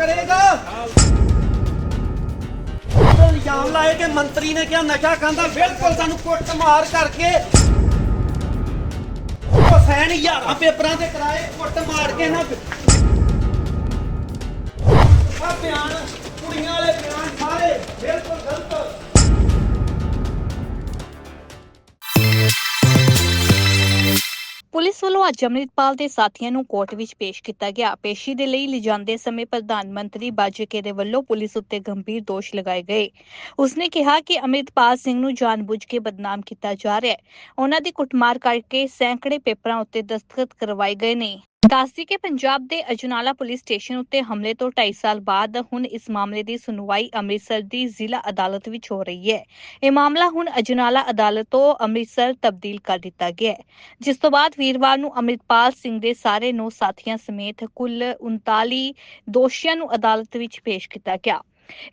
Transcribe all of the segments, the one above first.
ਕਰੇਗਾ। ਇਲਜ਼ਾਮ ਲਾਏ ਕਿ ਮੰਤਰੀ ਨੇ ਕਿਹਾ ਨਸ਼ਾ ਖਾਂਦਾ, ਬਿਲਕੁਲ ਸਾਨੂੰ ਕੁੱਟ ਮਾਰ ਕਰਕੇ ਉਹ ਸੈਨ ਪੇਪਰਾਂ ਤੇ ਕਰਾਏ ਕੁੱਟ ਮਾਰ ਕੇ ਨਾ ਪੁਲਿਸ ਵੱਲੋਂ ਅੱਜ ਅੰਮ੍ਰਿਤਪਾਲ ਦੇ ਸਾਥੀਆਂ ਨੂੰ ਕੋਰਟ ਵਿੱਚ ਪੇਸ਼ ਕੀਤਾ ਗਿਆ। ਪੇਸ਼ੀ ਦੇ ਲਈ ਲਿਜਾਂਦੇ ਸਮੇਂ ਪ੍ਰਧਾਨ ਮੰਤਰੀ ਬਾਜਕੇ ਦੇ ਵੱਲੋਂ ਪੁਲਿਸ ਉੱਤੇ ਗੰਭੀਰ ਦੋਸ਼ ਲਗਾਏ ਗਏ। ਉਸਨੇ ਕਿਹਾ ਕਿ ਅੰਮ੍ਰਿਤਪਾਲ ਸਿੰਘ ਨੂੰ ਜਾਣਬੁੱਝ ਕੇ ਬਦਨਾਮ ਕੀਤਾ ਜਾ ਰਿਹਾ ਹੈ। ਉਹਨਾਂ ਦੀ ਕੁੱਟਮਾਰ ਕਰਕੇ ਸੈਂਕੜੇ ਪੇਪਰਾਂ ਉੱਤੇ ਦਸਤਖਤ ਕਰਵਾਏ ਗਏ ਨੇ। ਦੱਸਦੀ ਕਿ ਪੰਜਾਬ ਦੇ ਅਜਨਾਲਾ ਪੁਲਿਸ ਸਟੇਸ਼ਨ ਉੱਤੇ ਹਮਲੇ ਤੋਂ 2.5 ਸਾਲ ਬਾਅਦ ਹੁਣ ਇਸ ਮਾਮਲੇ ਦੀ ਸੁਣਵਾਈ ਅੰਮ੍ਰਿਤਸਰ ਦੀ ਜ਼ਿਲ੍ਹਾ ਅਦਾਲਤ ਵਿੱਚ ਹੋ ਰਹੀ ਹੈ। ਇਹ ਮਾਮਲਾ ਹੁਣ ਅਜਨਾਲਾ ਅਦਾਲਤ ਤੋਂ ਅੰਮ੍ਰਿਤਸਰ ਤਬਦੀਲ ਕਰ ਦਿੱਤਾ ਗਿਆ ਹੈ। ਜਿਸ ਤੋਂ ਬਾਅਦ ਵੀਰਵਾਰ ਨੂੰ ਅੰਮ੍ਰਿਤਪਾਲ ਸਿੰਘ ਦੇ ਸਾਰੇ ਨੌ ਸਾਥੀਆਂ ਸਮੇਤ ਕੁੱਲ 39 ਦੋਸ਼ੀਆਂ ਨੂੰ ਅਦਾਲਤ ਵਿੱਚ ਪੇਸ਼ ਕੀਤਾ ਗਿਆ।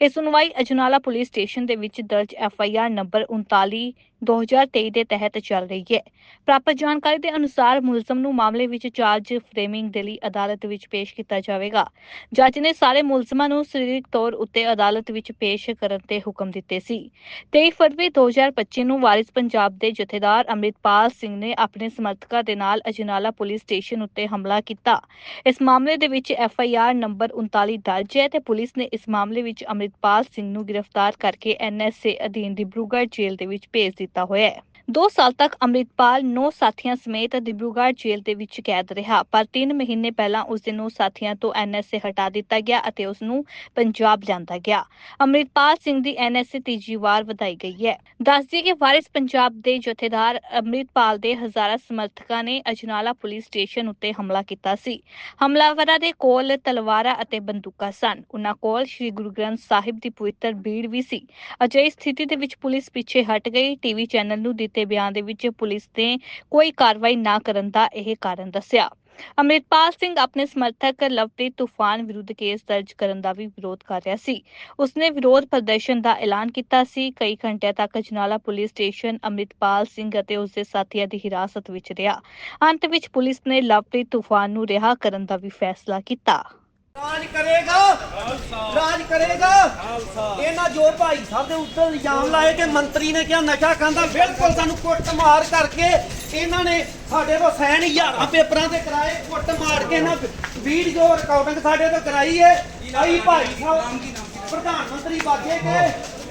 ਇਹ ਸੁਣਵਾਈ ਅਜਨਾਲਾ ਪੁਲਿਸ ਸਟੇਸ਼ਨ ਦੇ ਵਿੱਚ ਦਰਜ ਐਫ ਆਈ ਆਰ ਨੰਬਰ 39 2023 ਦੇ ਤਹਿਤ ਚੱਲ ਰਹੀ ਹੈ। ਪ੍ਰਾਪਤ ਜਾਣਕਾਰੀ ਦੇ ਅਨੁਸਾਰ ਮੁਲਜ਼ਮ ਨੂੰ ਮਾਮਲੇ ਵਿੱਚ ਚਾਰਜ ਫਰੇਮਿੰਗ ਦੇ ਲਈ ਅਦਾਲਤ ਵਿੱਚ ਪੇਸ਼ ਕੀਤਾ ਜਾਵੇਗਾ। ਜੱਜ ਨੇ ਸਾਰੇ ਮੁਲਜ਼ਮਾਂ ਨੂੰ ਸਰੀਰਕ ਤੌਰ ਉੱਤੇ ਅਦਾਲਤ ਵਿੱਚ ਪੇਸ਼ ਕਰਨ ਦੇ ਹੁਕਮ ਦਿੱਤੇ ਸੀ। 23 ਫਰਵਰੀ 2025 ਨੂੰ ਵਾਰਿਸ ਪੰਜਾਬ ਦੇ ਜਥੇਦਾਰ ਅੰਮ੍ਰਿਤਪਾਲ ਸਿੰਘ ਨੇ ਆਪਣੇ ਸਮਰਥਕਾਂ ਦੇ ਨਾਲ ਅਜਨਾਲਾ ਪੁਲਿਸ ਸਟੇਸ਼ਨ ਉੱਤੇ ਹਮਲਾ ਕੀਤਾ। ਇਸ ਮਾਮਲੇ ਦੇ ਵਿੱਚ ਐਫ ਆਈ ਆਰ ਨੰਬਰ 39 ਦਰਜ ਹੈ ਤੇ ਪੁਲਿਸ ਨੇ ਇਸ ਮਾਮਲੇ ਵਿੱਚ ਅੰਮ੍ਰਿਤਪਾਲ ਸਿੰਘ ਨੂੰ ਗ੍ਰਿਫਤਾਰ ਕਰਕੇ ਐਨ ਐਸ ਏ ਅਧੀਨ ਡਿਬਰੂਗੜ੍ਹ ਜੇਲ੍ਹ ਦੇ ਵਿੱਚ ਭੇਜ ਦਿੱਤਾ। ਹੋਇਆ ਹੈ 2 ਸਾਲ ਤੱਕ ਅੰਮ੍ਰਿਤਪਾਲ ਨੌ ਸਾਥੀਆਂ ਸਮੇਤ ਡਿਬਰੂਗੜ੍ਹ ਜੇਲ੍ਹ ਦੇ ਵਿੱਚ ਕੈਦ ਰਿਹਾ। ਪਰ 3 ਮਹੀਨੇ ਪਹਿਲਾਂ ਉਸ ਦੇ ਨੌ ਸਾਥੀਆਂ ਤੋਂ ਐਨਐਸਏ ਹਟਾ ਦਿੱਤਾ ਗਿਆ ਅਤੇ ਉਸ ਨੂੰ ਪੰਜਾਬ ਲਿਆਂਦਾ ਗਿਆ। ਅੰਮ੍ਰਿਤਪਾਲ ਸਿੰਘ ਦੀ ਐਨਐਸਏ ਤੀਜੀ ਵਾਰ ਵਧਾਈ ਗਈ ਹੈ। ਦੱਸਦੀ ਕਿ ਵਾਰਿਸ ਪੰਜਾਬ ਦੇ ਜਥੇਦਾਰ ਅੰਮ੍ਰਿਤਪਾਲ ਦੇ ਹਜ਼ਾਰਾਂ ਸਮਰਥਕਾਂ ਨੇ ਅਜਨਾਲਾ ਪੁਲਿਸ ਸਟੇਸ਼ਨ ਉੱਤੇ ਹਮਲਾ ਕੀਤਾ ਸੀ। ਹਮਲਾਵਰਾਂ ਦੇ ਕੋਲ ਤਲਵਾਰਾਂ ਅਤੇ ਬੰਦੂਕਾਂ ਸਨ। ਉਹਨਾਂ ਕੋਲ ਸ੍ਰੀ ਗੁਰੂ ਗ੍ਰੰਥ ਸਾਹਿਬ ਦੀ ਪਵਿੱਤਰ ਬੀੜ ਵੀ ਸੀ। ਅਜਿਹੀ ਸਥਿਤੀ ਦੇ ਵਿੱਚ ਪੁਲਿਸ ਪਿੱਛੇ ਹਟ ਗਈ। ਟੀਵੀ ਚੈਨਲ ਨੂੰ ਦਿੱਤੇ ਬਿਆਨ ਦੇ ਵਿੱਚ ਪੁਲਿਸ ਨੇ ਕੋਈ ਕਾਰਵਾਈ ਨਾ ਕਰਨ ਦਾ ਇਹ ਕਾਰਨ ਦੱਸਿਆ। ਅੰਮ੍ਰਿਤਪਾਲ ਸਿੰਘ ਆਪਣੇ ਸਮਰਥਕ ਲਵਪ੍ਰੀਤ ਤੂਫਾਨ ਵਿਰੁੱਧ ਕੇਸ ਦਰਜ ਕਰਨ ਦਾ ਵੀ ਵਿਰੋਧ ਕਰ ਰਿਹਾ ਸੀ। ਉਸਨੇ ਵਿਰੋਧ ਪ੍ਰਦਰਸ਼ਨ ਦਾ ਐਲਾਨ ਕੀਤਾ ਸੀ। ਕਈ ਘੰਟਿਆਂ ਤੱਕ ਜਨਾਲਾ ਪੁਲਿਸ ਸਟੇਸ਼ਨ ਅੰਮ੍ਰਿਤਪਾਲ ਸਿੰਘ ਅਤੇ ਉਸਦੇ ਸਾਥੀਆਂ ਦੀ ਹਿਰਾਸਤ ਵਿੱਚ ਰਿਹਾ। ਅੰਤ ਵਿੱਚ ਪੁਲਿਸ ਨੇ ਲਵਪ੍ਰੀਤ ਤੂਫਾਨ ਨੂੰ ਰਿਹਾ ਕਰਨ ਦਾ ਵੀ ਫੈਸਲਾ ਕੀਤਾ। ਰਾਜ ਕਰੇਗਾ। ਰਾਜ ਕਰੇਗਾ। ਇਹਨਾਂ ਜੋ ਭਾਈ ਸਾਹਿਬ ਦੇ ਉੱਤੇ ਇਲਜ਼ਾਮ ਲਾਏ ਕਿ ਮੰਤਰੀ ਨੇ ਕਿਹਾ, ਨਸ਼ਾ ਖਾਂਦਾ ਬਿਲਕੁਲ ਸਾਨੂੰ ਕੁੱਟ ਕਰਕੇ ਇਹਨਾਂ ਨੇ ਸਾਡੇ ਤੋਂ ਸੈਨ ਹਜ਼ਾਰਾਂ ਪੇਪਰਾਂ ਤੇ ਕਰਾਏ ਕੁੱਟ ਮਾਰ ਕੇ ਨਾ ਵੀਡੀਓ ਰਿਕਾਰਡਿੰਗ ਸਾਡੇ ਤੋਂ ਕਰਾਈ ਹੈ ਆਈ ਭਾਈ ਸਾਹਿਬ, ਪ੍ਰਧਾਨ ਮੰਤਰੀ ਬਾਗੇ ਕੇ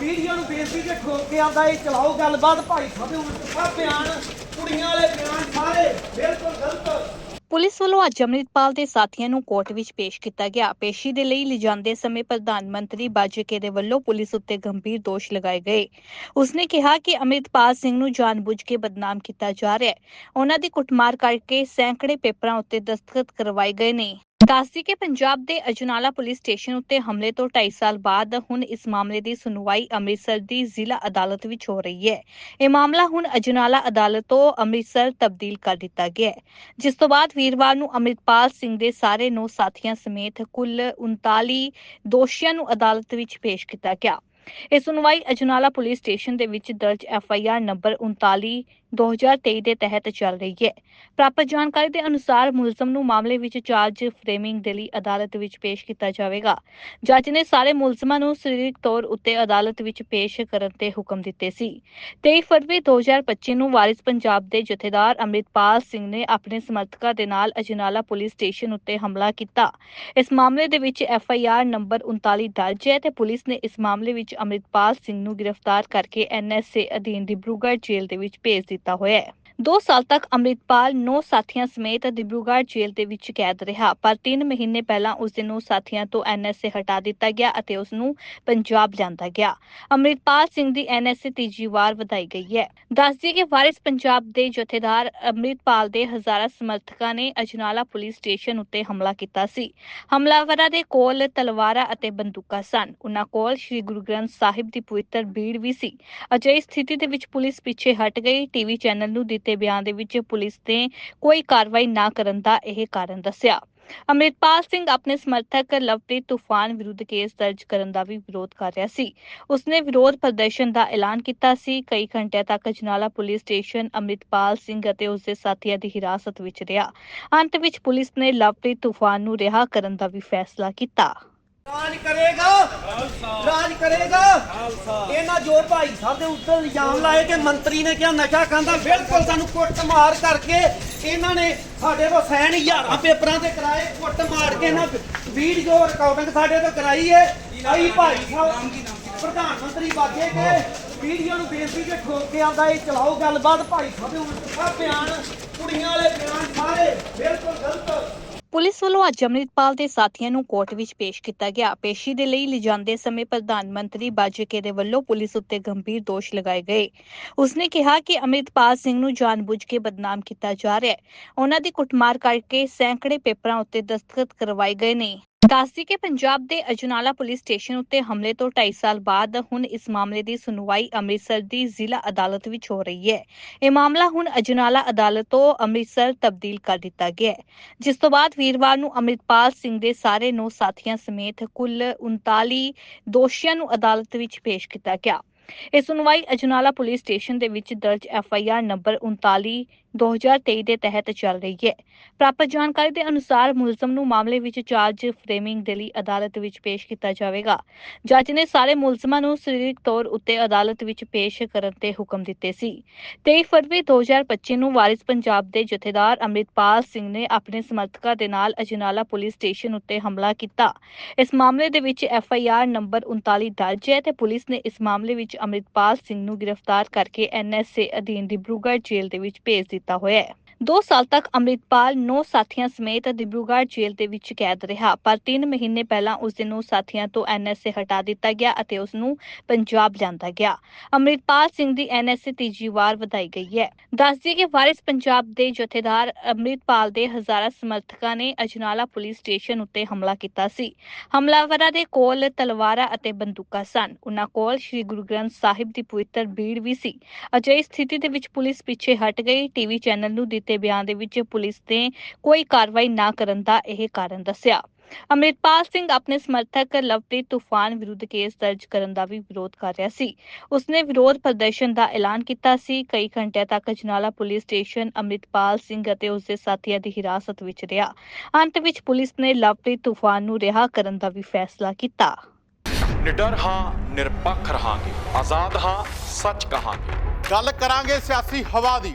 ਵੀਡੀਓ ਨੂੰ ਬੇਨਤੀ ਕੇ ਠੋਕ ਕੇ ਆਂਦਾ ਇਹ ਚਲਾਓ ਗੱਲਬਾਤ। ਭਾਈ ਸਾਹਿਬ ਦੇ ਉਲਟ ਬਿਆਨ, ਕੁੜੀਆਂ ਵਾਲੇ ਬਿਆਨ ਸਾਰੇ ਬਿਲਕੁਲ ਗਲਤ। ਪੁਲਿਸ ਵੱਲੋਂ ਅੱਜ ਅੰਮ੍ਰਿਤਪਾਲ ਦੇ ਸਾਥੀਆਂ ਨੂੰ ਕੋਰਟ ਵਿੱਚ ਪੇਸ਼ ਕੀਤਾ ਗਿਆ। ਪੇਸ਼ੀ ਦੇ ਲਈ ਲਿਜਾਂਦੇ ਸਮੇਂ ਪ੍ਰਧਾਨ ਮੰਤਰੀ ਬਾਜਕੇ ਦੇ ਵੱਲੋਂ ਪੁਲਿਸ ਉੱਤੇ ਗੰਭੀਰ ਦੋਸ਼ ਲਗਾਏ ਗਏ। ਉਸਨੇ ਕਿਹਾ ਕਿ ਅੰਮ੍ਰਿਤਪਾਲ ਸਿੰਘ ਨੂੰ ਜਾਣਬੁੱਝ ਕੇ ਬਦਨਾਮ ਕੀਤਾ ਜਾ ਰਿਹਾ ਹੈ। ਉਹਨਾਂ ਦੀ ਕੁੱਟਮਾਰ ਕਰਕੇ ਸੈਂਕੜੇ ਪੇਪਰਾਂ ਉੱਤੇ ਦਸਤਖਤ ਕਰਵਾਏ ਗਏ ਨੇ। ਦੱਸਦੀ ਕਿ ਪੰਜਾਬ ਦੇ ਅਜਨਾਲਾ ਪੁਲਿਸ ਸਟੇਸ਼ਨ ਉੱਤੇ ਹਮਲੇ ਤੋਂ 2.5 ਸਾਲ ਬਾਅਦ ਹੁਣ ਇਸ ਮਾਮਲੇ ਦੀ ਸੁਣਵਾਈ ਅੰਮ੍ਰਿਤਸਰ ਦੀ ਜ਼ਿਲ੍ਹਾ ਅਦਾਲਤ ਵਿੱਚ ਹੋ ਰਹੀ ਹੈ। ਇਹ ਮਾਮਲਾ ਹੁਣ ਅਜਨਾਲਾ ਅਦਾਲਤ ਤੋਂ ਅੰਮ੍ਰਿਤਸਰ ਤਬਦੀਲ ਕਰ ਦਿੱਤਾ ਗਿਆ ਹੈ। ਜਿਸ ਤੋਂ ਬਾਅਦ ਵੀਰਵਾਰ ਨੂੰ ਅੰਮ੍ਰਿਤਪਾਲ ਸਿੰਘ ਦੇ ਸਾਰੇ ਨੌ ਸਾਥੀਆਂ ਸਮੇਤ ਕੁੱਲ 39 ਦੋਸ਼ੀਆਂ ਨੂੰ ਅਦਾਲਤ ਵਿੱਚ ਪੇਸ਼ ਕੀਤਾ ਗਿਆ। ਇਹ ਸੁਣਵਾਈ ਅਜਨਾਲਾ ਪੁਲਿਸ ਸਟੇਸ਼ਨ ਦੇ ਵਿੱਚ ਦਰਜ ਐਫ ਆਈ ਆਰ ਨੰਬਰ 39 2023 ਦੇ ਤਹਿਤ ਚੱਲ ਰਹੀ ਹੈ। ਪ੍ਰਾਪਤ ਜਾਣਕਾਰੀ ਦੇ ਅਨੁਸਾਰ ਮੁਲਜ਼ਮ ਨੂੰ ਮਾਮਲੇ ਵਿੱਚ ਚਾਰਜ ਫਰੇਮਿੰਗ ਦੇ ਲਈ ਅਦਾਲਤ ਵਿੱਚ ਪੇਸ਼ ਕੀਤਾ ਜਾਵੇਗਾ। ਜੱਜ ਨੇ ਸਾਰੇ ਮੁਲਜ਼ਮਾਂ ਨੂੰ ਸਰੀਰਕ ਤੌਰ ਉੱਤੇ ਅਦਾਲਤ ਵਿੱਚ ਪੇਸ਼ ਕਰਨ ਦੇ ਹੁਕਮ ਦਿੱਤੇ ਸੀ। 23 ਫਰਵਰੀ 2025 ਨੂੰ ਵਾਰਿਸ ਪੰਜਾਬ ਦੇ ਜਥੇਦਾਰ ਅੰਮ੍ਰਿਤਪਾਲ ਸਿੰਘ ਨੇ ਆਪਣੇ ਸਮਰਥਕਾਂ ਦੇ ਨਾਲ ਅਜਨਾਲਾ ਪੁਲਿਸ ਸਟੇਸ਼ਨ ਉੱਤੇ ਹਮਲਾ ਕੀਤਾ। ਇਸ ਮਾਮਲੇ ਦੇ ਵਿੱਚ ਐਫ ਆਈ ਆਰ ਨੰਬਰ 39 ਦਰਜ ਹੈ ਤੇ ਪੁਲਿਸ ਨੇ ਇਸ ਮਾਮਲੇ ਵਿੱਚ ਅੰਮ੍ਰਿਤਪਾਲ ਸਿੰਘ ਨੂੰ ਗ੍ਰਿਫਤਾਰ ਕਰਕੇ ਐਨ ਐਸ ਏ ਅਧੀਨ ਡਿਬਰੂਗੜ੍ਹ ਜੇਲ੍ਹ ਦੇ ਵਿੱਚ ਭੇਜ ਦਿੱਤਾ। ਹੋਇਆ ਹੈ 2 ਸਾਲ ਤੱਕ ਅੰਮ੍ਰਿਤਪਾਲ ਨੌ ਸਾਥੀਆਂ ਸਮੇਤ ਡਿਬਰੂਗੜ੍ਹ ਜੇਲ੍ਹ ਦੇ ਵਿੱਚ ਕੈਦ ਰਿਹਾ, ਪਰ 3 ਮਹੀਨੇ ਪਹਿਲਾਂ ਉਸ ਦੇ ਨੌ ਸਾਥੀਆਂ ਤੋਂ ਐਨਐਸਏ ਹਟਾ ਦਿੱਤਾ ਗਿਆ ਅਤੇ ਉਸ ਨੂੰ ਪੰਜਾਬ ਲਿਆਂਦਾ ਗਿਆ। ਅੰਮ੍ਰਿਤਪਾਲ ਸਿੰਘ ਦੀ ਐਨਐਸਏ ਤੀਜੀ ਵਾਰ ਵਧਾਈ ਗਈ ਹੈ। ਦੱਸਦੀ ਕਿ ਵਾਰਿਸ ਪੰਜਾਬ ਦੇ ਜਥੇਦਾਰ ਅੰਮ੍ਰਿਤਪਾਲ ਦੇ ਹਜ਼ਾਰਾਂ ਸਮਰਥਕਾਂ ਨੇ ਅਜਨਾਲਾ ਪੁਲਿਸ ਸਟੇਸ਼ਨ ਉੱਤੇ ਹਮਲਾ ਕੀਤਾ ਸੀ। ਹਮਲਾਵਰਾਂ ਦੇ ਕੋਲ ਤਲਵਾਰਾਂ ਅਤੇ ਬੰਦੂਕਾਂ ਸਨ। ਉਹਨਾਂ ਕੋਲ ਸ੍ਰੀ ਗੁਰੂ ਗ੍ਰੰਥ ਸਾਹਿਬ ਦੀ ਪਵਿੱਤਰ ਬੀੜ ਵੀ ਸੀ। ਅਜਿਹੀ ਸਥਿਤੀ ਦੇ ਵਿੱਚ ਪੁਲਿਸ ਪਿੱਛੇ ਹਟ ਗਈ। ਟੀਵੀ ਚੈਨਲ ਨੂੰ ਦਿੱਤੇ ਬਿਆਨ ਦੇ ਵਿੱਚ ਪੁਲਿਸ ਨੇ ਕੋਈ ਕਾਰਵਾਈ ਨਾ ਕਰਨ ਦਾ ਇਹ ਕਾਰਨ ਦੱਸਿਆ। ਅੰਮ੍ਰਿਤਪਾਲ ਸਿੰਘ ਆਪਣੇ ਸਮਰਥਕ ਲਵਪ੍ਰੀਤ ਤੂਫਾਨ ਵਿਰੁੱਧ ਕੇਸ ਦਰਜ ਕਰਨ ਦਾ ਵੀ ਵਿਰੋਧ ਕਰ ਰਿਹਾ ਸੀ। ਉਸਨੇ ਵਿਰੋਧ ਪ੍ਰਦਰਸ਼ਨ ਦਾ ਐਲਾਨ ਕੀਤਾ ਸੀ। ਕਈ ਘੰਟਿਆਂ ਤੱਕ ਜਨਾਲਾ ਪੁਲਿਸ ਸਟੇਸ਼ਨ ਅੰਮ੍ਰਿਤਪਾਲ ਸਿੰਘ ਅਤੇ ਉਸਦੇ ਸਾਥੀਆਂ ਦੀ ਹਿਰਾਸਤ ਵਿੱਚ ਰਿਹਾ। ਅੰਤ ਵਿੱਚ ਪੁਲਿਸ ਨੇ ਲਵਪ੍ਰੀਤ ਤੂਫਾਨ ਨੂੰ ਰਿਹਾ ਕਰਨ ਦਾ ਵੀ ਫੈਸਲਾ ਕੀਤਾ। ਰਾਜ ਕਰੇਗਾ। ਰਾਜ ਕਰੇਗਾ। ਇਹਨਾਂ ਜੋਰ ਭਾਈ ਸਾਹਿਬ ਦੇ ਉੱਤੇ ਇਲਜ਼ਾਮ ਲਾਏ ਕਿ ਮੰਤਰੀ ਨੇ ਕਿਹਾ ਨਸ਼ਾ ਖਾਂਦਾ ਬਿਲਕੁਲ ਸਾਨੂੰ ਕੁੱਟ ਕਰਕੇ ਇਹਨਾਂ ਨੇ ਸਾਡੇ ਤੋਂ ਸੈਨ ਹਜ਼ਾਰਾਂ ਪੇਪਰਾਂ ਤੇ ਕਰਾਏ ਕੁੱਟ ਕੇ ਇਹਨਾਂ ਵੀਡੀਓ ਰਿਕਾਰਡਿੰਗ ਸਾਡੇ ਤੋਂ ਕਰਾਈ ਹੈ ਆਈ ਭਾਈ ਸਾਹਿਬ, ਪ੍ਰਧਾਨ ਮੰਤਰੀ ਬਾਗੇ ਕੇ ਵੀਡੀਓ ਨੂੰ ਬੇਨਤੀ ਕੇ ਠੋਕ ਕੇ ਆਉਂਦਾ ਇਹ ਚਲਾਓ, ਗੱਲਬਾਤ ਭਾਈ ਸਾਹਿਬ ਦੇ ਉਲਟ ਬਿਆਨ ਕੁੜੀਆਂ ਵਾਲੇ ਬਿਆਨ ਸਾਰੇ ਬਿਲਕੁਲ ਗਲਤ ਪੁਲਿਸ ਵੱਲੋਂ ਅੱਜ ਅੰਮ੍ਰਿਤਪਾਲ ਦੇ ਸਾਥੀਆਂ ਨੂੰ ਕੋਰਟ ਵਿੱਚ ਪੇਸ਼ ਕੀਤਾ ਗਿਆ। ਪੇਸ਼ੀ ਦੇ ਲਈ ਲਿਜਾਂਦੇ ਸਮੇਂ ਪ੍ਰਧਾਨ ਮੰਤਰੀ ਬਾਜਕੇ ਦੇ ਵੱਲੋਂ ਪੁਲਿਸ ਉੱਤੇ ਗੰਭੀਰ ਦੋਸ਼ ਲਗਾਏ ਗਏ। ਉਸਨੇ ਕਿਹਾ ਕਿ ਅੰਮ੍ਰਿਤਪਾਲ ਸਿੰਘ ਨੂੰ ਜਾਣਬੁੱਝ ਕੇ ਬਦਨਾਮ ਕੀਤਾ ਜਾ ਰਿਹਾ ਹੈ। ਉਹਨਾਂ ਦੀ ਕੁੱਟਮਾਰ ਕਰਕੇ ਸੈਂਕੜੇ ਪੇਪਰਾਂ ਉੱਤੇ ਦਸਤਖਤ ਕਰਵਾਏ ਗਏ ਨੇ। ਦੱਸਦੀ ਕਿ ਪੰਜਾਬ ਦੇ ਅਜਨਾਲਾ ਪੁਲਿਸ ਸਟੇਸ਼ਨ ਉੱਤੇ ਹਮਲੇ ਤੋਂ 2.5 ਸਾਲ ਬਾਅਦ ਹੁਣ ਇਸ ਮਾਮਲੇ ਦੀ ਸੁਣਵਾਈ ਅੰਮ੍ਰਿਤਸਰ ਦੀ ਜ਼ਿਲ੍ਹਾ ਅਦਾਲਤ ਵਿੱਚ ਹੋ ਰਹੀ ਹੈ। ਇਹ ਮਾਮਲਾ ਹੁਣ ਅਜਨਾਲਾ ਅਦਾਲਤ ਤੋਂ ਅੰਮ੍ਰਿਤਸਰ ਤਬਦੀਲ ਕਰ ਦਿੱਤਾ ਗਿਆ ਹੈ। ਜਿਸ ਤੋਂ ਬਾਅਦ ਵੀਰਵਾਰ ਨੂੰ ਅੰਮ੍ਰਿਤਪਾਲ ਸਿੰਘ ਦੇ ਸਾਰੇ ਨੌ ਸਾਥੀਆਂ ਸਮੇਤ ਕੁੱਲ 39 ਦੋਸ਼ੀਆਂ ਨੂੰ ਅਦਾਲਤ ਵਿੱਚ ਪੇਸ਼ ਕੀਤਾ ਗਿਆ। ਇਹ ਸੁਣਵਾਈ ਅਜਨਾਲਾ ਪੁਲਿਸ ਸਟੇਸ਼ਨ ਦੇ ਵਿੱਚ ਦਰਜ ਐਫ ਆਈ ਆਰ ਨੰਬਰ 39 2023 ਦੇ ਤਹਿਤ ਚੱਲ ਰਹੀ ਹੈ। ਪ੍ਰਾਪਤ ਜਾਣਕਾਰੀ ਦੇ ਅਨੁਸਾਰ ਮੁਲਜ਼ਮ ਨੂੰ ਮਾਮਲੇ ਵਿੱਚ ਚਾਰਜ ਫਰੇਮਿੰਗ ਦੇ ਲਈ ਅਦਾਲਤ ਵਿੱਚ ਪੇਸ਼ ਕੀਤਾ ਜਾਵੇਗਾ। ਜੱਜ ਨੇ ਸਾਰੇ ਮੁਲਜ਼ਮਾਂ ਨੂੰ ਸਰੀਰਕ ਤੌਰ ਉੱਤੇ ਅਦਾਲਤ ਵਿੱਚ ਪੇਸ਼ ਕਰਨ ਦੇ ਹੁਕਮ ਦਿੱਤੇ ਸੀ। 23 ਫਰਵਰੀ 2025 ਨੂੰ ਵਾਰਿਸ ਪੰਜਾਬ ਦੇ ਜਥੇਦਾਰ ਅੰਮ੍ਰਿਤਪਾਲ ਸਿੰਘ ਨੇ ਆਪਣੇ ਸਮਰਥਕਾਂ ਦੇ ਨਾਲ ਅਜਨਾਲਾ ਪੁਲਿਸ ਸਟੇਸ਼ਨ ਉੱਤੇ ਹਮਲਾ ਕੀਤਾ। ਇਸ ਮਾਮਲੇ ਦੇ ਵਿੱਚ ਐਫ ਆਈ ਆਰ ਨੰਬਰ 39 ਦਰਜ ਹੈ ਤੇ ਪੁਲਿਸ ਨੇ ਇਸ ਮਾਮਲੇ ਵਿੱਚ ਅੰਮ੍ਰਿਤਪਾਲ ਸਿੰਘ ਨੂੰ ਗ੍ਰਿਫਤਾਰ ਕਰਕੇ ਐਨ ਐਸ ਏ ਅਧੀਨ ਡਿਬਰੂਗੜ੍ਹ ਜੇਲ੍ਹ ਦੇ ਵਿੱਚ ਭੇਜ ਦਿੱਤਾ। ਹੋਇਆ ਹੈ 2 ਸਾਲ ਤੱਕ ਅੰਮ੍ਰਿਤਪਾਲ ਨੌ ਸਾਥੀਆਂ ਸਮੇਤ ਡਿਬਰੂਗੜ੍ਹ ਜੇਲ੍ਹ ਦੇ ਵਿੱਚ ਕੈਦ ਰਿਹਾ, ਪਰ 3 ਮਹੀਨੇ ਪਹਿਲਾਂ ਉਸ ਦੇ ਨੌ ਸਾਥੀਆਂ ਤੋਂ ਐਨਐਸਏ ਹਟਾ ਦਿੱਤਾ ਗਿਆ ਅਤੇ ਉਸ ਨੂੰ ਪੰਜਾਬ ਲਿਆਂਦਾ ਗਿਆ। ਅੰਮ੍ਰਿਤਪਾਲ ਸਿੰਘ ਦੀ ਐਨਐਸਏ ਤੀਜੀ ਵਾਰ ਵਧਾਈ ਗਈ ਹੈ। ਦੱਸਦੀ ਕਿ ਵਾਰਿਸ ਪੰਜਾਬ ਦੇ ਜਥੇਦਾਰ ਅੰਮ੍ਰਿਤਪਾਲ ਦੇ ਹਜ਼ਾਰਾਂ ਸਮਰਥਕਾਂ ਨੇ ਅਜਨਾਲਾ ਪੁਲਿਸ ਸਟੇਸ਼ਨ ਉੱਤੇ ਹਮਲਾ ਕੀਤਾ ਸੀ। ਹਮਲਾਵਰਾਂ ਦੇ ਕੋਲ ਤਲਵਾਰਾਂ ਅਤੇ ਬੰਦੂਕਾਂ ਸਨ। ਉਹਨਾਂ ਕੋਲ ਸ੍ਰੀ ਗੁਰੂ ਗ੍ਰੰਥ ਸਾਹਿਬ ਦੀ ਪਵਿੱਤਰ ਬੀੜ ਵੀ ਸੀ। ਅਜਿਹੀ ਸਥਿਤੀ ਦੇ ਵਿੱਚ ਪੁਲਿਸ ਪਿੱਛੇ ਹਟ ਗਈ। ਟੀਵੀ ਚੈਨਲ ਨੂੰ ਦਿੱਤੇ ਬਿਆਨ ਦੇ ਵਿੱਚ ਪੁਲਿਸ ਨੇ ਕੋਈ ਕਾਰਵਾਈ ਨਾ ਕਰਨ ਦਾ ਇਹ ਕਾਰਨ ਦੱਸਿਆ। ਅੰਮ੍ਰਿਤਪਾਲ ਸਿੰਘ ਆਪਣੇ ਸਮਰਥਕ ਲਵਪ੍ਰੀਤ ਤੂਫਾਨ ਵਿਰੁੱਧ ਕੇਸ ਦਰਜ ਕਰਨ ਦਾ ਵੀ ਵਿਰੋਧ ਕਰ ਰਿਹਾ ਸੀ। ਉਸਨੇ ਵਿਰੋਧ ਪ੍ਰਦਰਸ਼ਨ ਦਾ ਐਲਾਨ ਕੀਤਾ ਸੀ। ਕਈ ਘੰਟਿਆਂ ਤੱਕ ਜਨਾਲਾ ਪੁਲਿਸ ਸਟੇਸ਼ਨ ਅੰਮ੍ਰਿਤਪਾਲ ਸਿੰਘ ਅਤੇ ਉਸਦੇ ਸਾਥੀਆਂ ਦੀ ਹਿਰਾਸਤ ਵਿੱਚ ਰਿਹਾ। ਅੰਤ ਵਿੱਚ ਪੁਲਿਸ ਨੇ ਲਵਪ੍ਰੀਤ ਤੂਫਾਨ ਨੂੰ ਰਿਹਾ ਕਰਨ ਦਾ ਵੀ ਫੈਸਲਾ ਕੀਤਾ। ਨਿਡਰ ਹਾਂ ਨਿਰਪੱਖ ਰਹਾਂਗੇ। ਆਜ਼ਾਦ ਹਾਂ ਸੱਚ ਕਹਾਂਗੇ। ਗੱਲ ਕਰਾਂਗੇ ਸਿਆਸੀ ਹਵਾ ਦੀ।